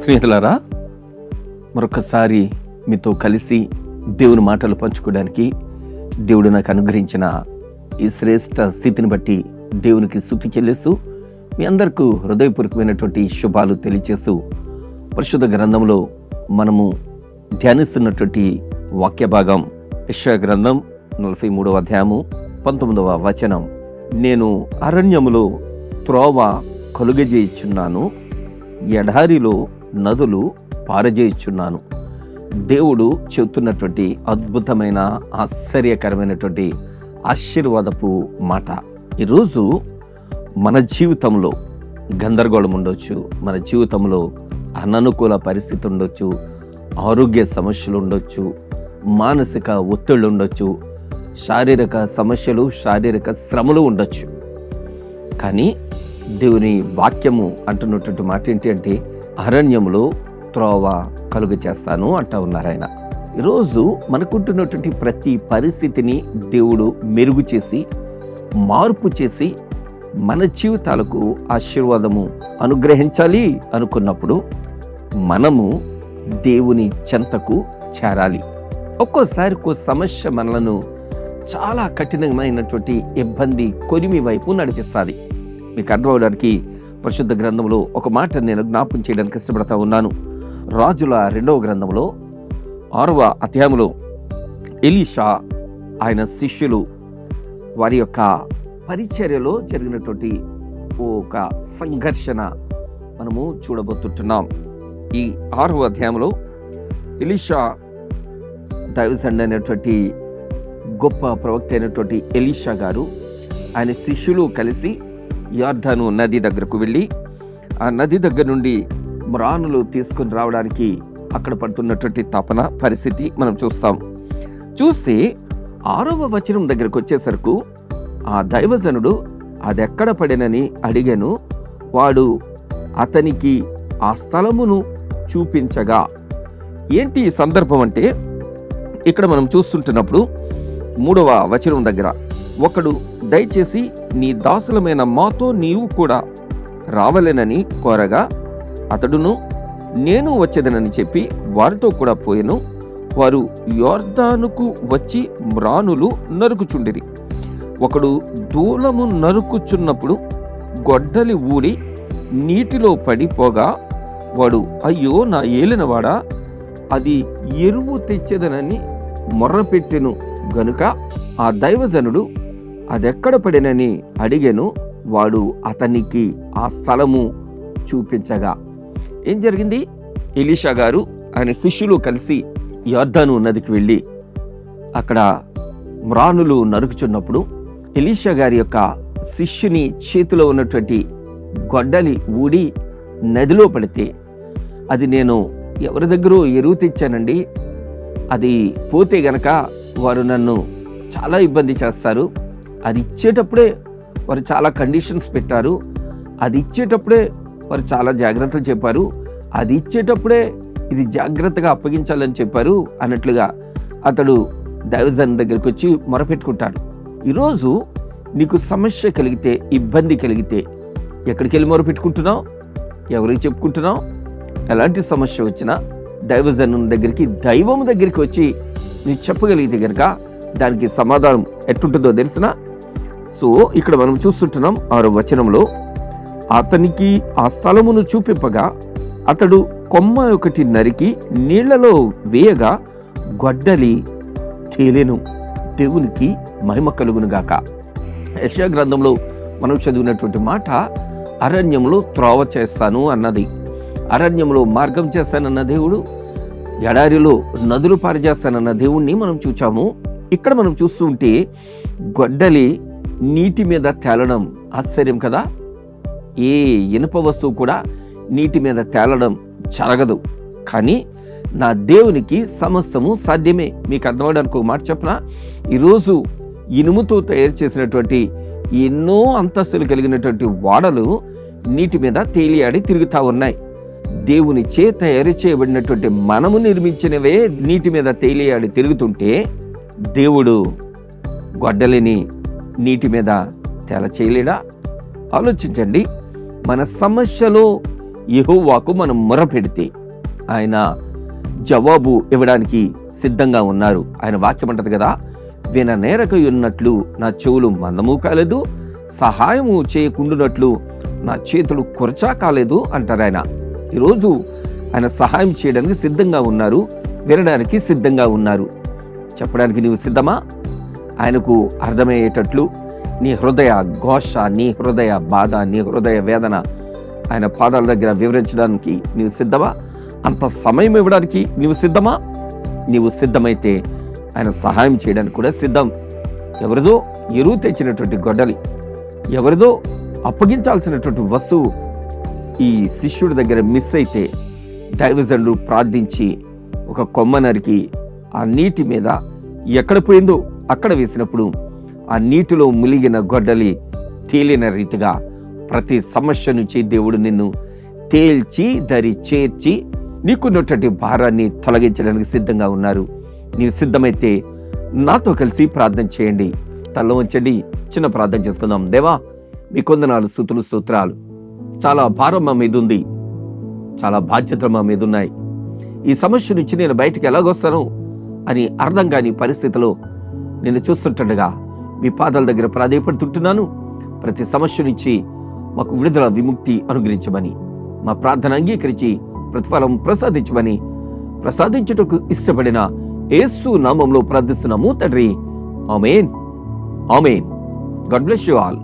స్నేహితులారా మరొకసారి మీతో కలిసి దేవుని మాటలు పంచుకోవడానికి దేవుడు నాకు అనుగ్రహించిన ఈ శ్రేష్ట స్థితిని బట్టి దేవునికి స్థుతి చెల్లిస్తూ మీ అందరికీ హృదయపూర్వకమైనటువంటి శుభాలు తెలియచేస్తూ పరిశుద్ధ గ్రంథంలో మనము ధ్యానిస్తున్నటువంటి వాక్య భాగం యశ గ్రంథం నలభై మూడవ అధ్యాయము. పంతొమ్మిదవ వచనం. నేను అరణ్యములో త్రోవ కలుగజేయుచున్నాను ఎడారిలో నదులు పారజేయుచున్నాను. దేవుడు చెబుతున్నటువంటి అద్భుతమైన ఆశ్చర్యకరమైనటువంటి ఆశీర్వాదపు మాట. ఈరోజు మన జీవితంలో గందరగోళం ఉండొచ్చు మన జీవితంలో అననుకూల పరిస్థితి ఉండొచ్చు ఆరోగ్య సమస్యలు ఉండొచ్చు మానసిక ఒత్తిళ్ళు ఉండొచ్చు శారీరక సమస్యలు శారీరక శ్రమలు ఉండొచ్చు. కానీ దేవుని వాక్యము అంటున్నటువంటి మాట ఏంటి అంటే అరణ్యములో త్రోవ కలుగు చేస్తాను అంటూ ఉన్నారు ఆయన. ఈరోజు మనకుంటున్నటువంటి ప్రతి పరిస్థితిని దేవుడు మెరుగు చేసి మార్పు చేసి మన జీవితాలకు ఆశీర్వాదము అనుగ్రహించాలి అనుకున్నప్పుడు మనము దేవుని చెంతకు చేరాలి. ఒక్కోసారి ఒక సమస్య మనలను చాలా కఠినమైనటువంటి ఇబ్బంది కొరిమి వైపు నడిపిస్తుంది. మీకు అర్థం అవడానికి పరిశుద్ధ గ్రంథంలో ఒక మాట నేను జ్ఞాపం చేయడానికి ఇష్టపడతా ఉన్నాను. రాజుల రెండవ గ్రంథంలో ఆరవ అధ్యాయంలో ఎలీషా ఆయన శిష్యులు వారి యొక్క పరిచర్యలో జరిగినటువంటి ఒక సంఘర్షణ మనము చూడబోతుంటున్నాం. ఈ ఆరవ అధ్యాయంలో ఎలీషా దైవజండ్ అనేటువంటి గొప్ప ప్రవక్త అయినటువంటి ఎలీషా గారు ఆయన శిష్యులు కలిసి యార్ధాను నది దగ్గరకు వెళ్ళి ఆ నది దగ్గర నుండి మ్రానులు తీసుకుని రావడానికి అక్కడ పడుతున్నటువంటి తపన పరిస్థితి మనం చూస్తాం. చూసి ఆరవ వచనం దగ్గరకు వచ్చేసరకు ఆ దైవజనుడు అది ఎక్కడ పడినని అడిగాను వాడు అతనికి ఆ స్థలమును చూపించగా. ఏంటి ఈ సందర్భం అంటే ఇక్కడ మనం చూస్తుంటున్నప్పుడు మూడవ వచనం దగ్గర ఒకడు దయచేసి నీ దాసులమైన మాతో నీవు కూడా రావలేనని కోరగా అతడును నేను వచ్చేదనని చెప్పి వారితో కూడా పోయెను. వారు యోర్దానుకు వచ్చి మ్రానులు నరుకుచుండిరి. ఒకడు దూలము నరుకుచున్నప్పుడు గొడ్డలి ఊడి నీటిలో పడిపోగా వాడు అయ్యో నా ఏలినవాడా? అది ఎరువు తెచ్చేదనని మొర్రపెట్టెను. గనుక ఆ దైవజనుడు అదెక్కడ పడినని అడిగెను వాడు అతనికి ఆ స్థలము చూపించగా. ఏం జరిగింది? ఎలీషా గారు ఆయన శిష్యులు కలిసి యోర్ధను నదికి వెళ్ళి అక్కడ మ్రానులు నరుకుచున్నప్పుడు ఎలీషా గారి యొక్క శిష్యుని చేతిలో ఉన్నటువంటి గొడ్డలి ఊడి నదిలో పడితే అది నేను ఎవరి దగ్గర ఎరువు తెచ్చానండి అది పోతే గనక వారు నన్ను చాలా ఇబ్బంది చేస్తారు. అది ఇచ్చేటప్పుడే వారు చాలా కండిషన్స్ పెట్టారు. అది ఇచ్చేటప్పుడే వారు చాలా జాగ్రత్తలు చెప్పారు. అది ఇచ్చేటప్పుడే ఇది జాగ్రత్తగా అప్పగించాలని చెప్పారు అన్నట్లుగా అతడు దైవజన్ దగ్గరికి వచ్చి మొరపెట్టుకుంటాడు. ఈరోజు నీకు సమస్య కలిగితే ఇబ్బంది కలిగితే ఎక్కడికి వెళ్ళి మొరపెట్టుకుంటున్నావు? ఎవరికి చెప్పుకుంటున్నావు? ఎలాంటి సమస్య వచ్చినా దైవజను దగ్గరికి దైవం దగ్గరికి వచ్చి మీరు చెప్పగలిగితే కనుక దానికి సమాధానం ఎట్టుంటుందో తెలిసిన? సో ఇక్కడ మనం చూస్తుంటున్నాం ఆరో వచనంలో అతనికి ఆ స్థలమును చూపింపగా అతడు కొమ్మ ఒకటి నరికి నీళ్ళలో వేయగా గొడ్డలి తేలెను. దేవునికి మహిమ కలుగునుగాక యశా గ్రంథంలో మనం చదివినటువంటి మాట అరణ్యంలో త్రోవ చేస్తాను అన్నది. అరణ్యంలో మార్గం చేస్తానన్న దేవుడు ఎడారిలో నదులు పారిజేస్తానన్న దేవుణ్ణి మనం చూచాము. ఇక్కడ మనం చూస్తూ ఉంటే గొడ్డలి నీటి మీద తేలడం ఆశ్చర్యం కదా? ఏ ఇనుప వస్తువు కూడా నీటి మీద తేలడం జరగదు. కానీ నా దేవునికి సమస్తము సాధ్యమే. మీకు అర్థమవడానికి ఒక మాట చెప్పనా? ఈరోజు ఇనుముతో తయారు చేసినటువంటి ఎన్నో అంతస్తులు కలిగినటువంటి వాడలు నీటి మీద తేలియాడి తిరుగుతూ ఉన్నాయి. దేవుని చే తయారు చేయబడినటువంటి మనము నిర్మించినవే నీటి మీద తేలియాడి తిరుగుతుంటే దేవుడు గొడ్డలిని నీటి మీద తేల చేయలేడా ఆలోచించండి. మన సమస్యలో యెహోవాకు మనం మొరపెడితే ఆయన జవాబు ఇవ్వడానికి సిద్ధంగా ఉన్నారు. ఆయన వాక్యం అంటది కదా విన నేరక ఉన్నట్లు నా చెవులు మందము కాలేదు సహాయము చేయకుండునట్లు నా చేతులు కురచా కాలేదు అంటారు ఆయన. ఈరోజు ఆయన సహాయం చేయడానికి సిద్ధంగా ఉన్నారు వినడానికి సిద్ధంగా ఉన్నారు. చెప్పడానికి నీవు సిద్ధమా? ఆయనకు అర్థమయ్యేటట్లు నీ హృదయ ఘోష నీ హృదయ బాధ నీ హృదయ వేదన ఆయన పాదాల దగ్గర వివరించడానికి నీవు సిద్ధమా? అంత సమయం ఇవ్వడానికి నీవు సిద్ధమా? నీవు సిద్ధమైతే ఆయన సహాయం చేయడానికి కూడా సిద్ధం. ఎవరిదో ఎరువు తెచ్చినటువంటి గొడ్డలి ఎవరిదో అప్పగించాల్సినటువంటి వస్తువు ఈ శిష్యుడి దగ్గర మిస్ అయితే దైవజనుడు ప్రార్థించి ఒక కొమ్మ నరికి ఆ నీటి మీద ఎక్కడ పోయిందో అక్కడ వేసినప్పుడు ఆ నీటిలో ములిగిన గొడ్డలి తేలిన రీతిగా ప్రతి సమస్య నుంచి దేవుడు నిన్ను తేల్చి దరి చేర్చి నీకున్నటువంటి భారాన్ని తొలగించడానికి సిద్ధంగా ఉన్నారు. నీవు సిద్ధమైతే నాతో కలిసి ప్రార్థన చేయండి. తల్ల ఉంచండి. చిన్న ప్రార్థన చేసుకుందాం. దేవా మీ కొందనాలు స్థుతులు స్తోత్రాలు. చాలా భారం మా మీద ఉంది చాలా బాధ్యతలు మా మీద ఉన్నాయి ఈ సమస్య నుంచి నేను బయటికి ఎలాగొస్తాను అని అర్థం కాని పరిస్థితిలో నేను చూస్తుంటుండగా మీ పాదాల దగ్గర ప్రాధేయపడుతుంటున్నాను. ప్రతి సమస్య నుంచి మాకు విడుదల విముక్తి అనుగ్రహించమని మా ప్రార్థన అంగీకరించి ప్రతిఫలం ప్రసాదించమని ప్రసాదించుటకు ఇష్టపడిన ఏసు నామంలో ప్రార్థిస్తున్నాము తండ్రి. Amen. Amen. God bless you all.